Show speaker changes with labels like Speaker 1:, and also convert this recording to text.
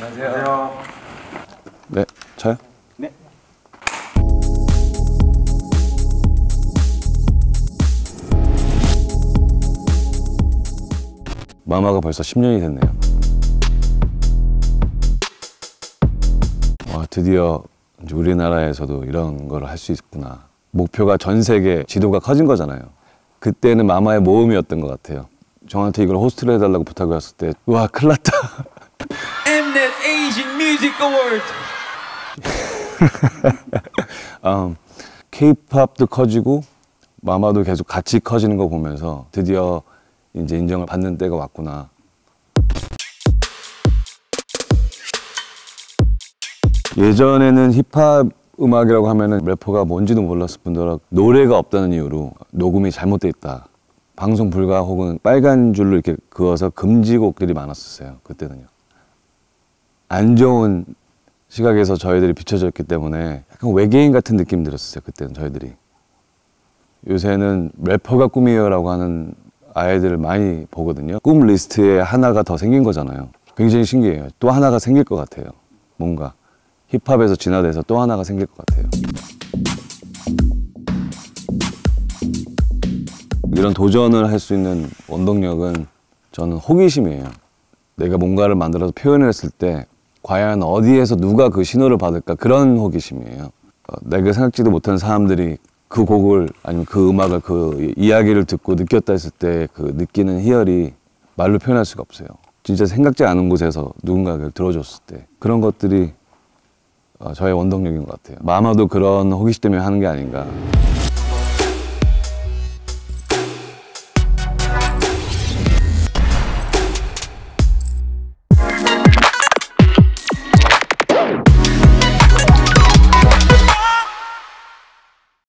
Speaker 1: 안녕하세요.
Speaker 2: 네, 저요?
Speaker 1: 네.
Speaker 2: 마마가 벌써 10년이 됐네요. 와, 드디어 우리나라에서도 이런 걸 할 수 있구나. 목표가 전 세계 지도가 커진 거잖아요. 그때는 마마의 모험이었던 것 같아요. 저한테 이걸 호스트를 해달라고 부탁을 했을 때, 와, 큰일 났다.
Speaker 3: Mnet Asian Music Award.
Speaker 2: 음, K-팝도 커지고 마마도 계속 같이 커지는 거 보면서 드디어 이제 인정을 받는 때가 왔구나. 예전에는 힙합 음악이라고 하면은 래퍼가 뭔지도 몰랐을 뿐더러 노래가 없다는 이유로 녹음이 잘못돼 있다. 방송 불가 혹은 빨간 줄로 이렇게 그어서 금지곡들이 많았었어요. 그때는요. 안 좋은 시각에서 저희들이 비춰졌기 때문에 약간 외계인 같은 느낌 들었어요. 그때는 저희들이. 요새는 래퍼가 꿈이에요라고 하는 아이들을 많이 보거든요. 꿈 리스트에 하나가 더 생긴 거잖아요. 굉장히 신기해요. 또 하나가 생길 것 같아요. 뭔가 힙합에서 진화돼서 또 하나가 생길 것 같아요. 이런 도전을 할 수 있는 원동력은 저는 호기심이에요. 내가 뭔가를 만들어서 표현을 했을 때 과연 어디에서 누가 그 신호를 받을까 그런 호기심이에요. 어, 내가 생각지도 못한 사람들이 그 곡을 아니면 그 음악을 그 이야기를 듣고 느꼈다 했을 때 그 느끼는 희열이 말로 표현할 수가 없어요. 진짜 생각지 않은 곳에서 누군가가 들어줬을 때 그런 것들이 어, 저의 원동력인 것 같아요. 마마도 그런 호기심 때문에 하는 게 아닌가.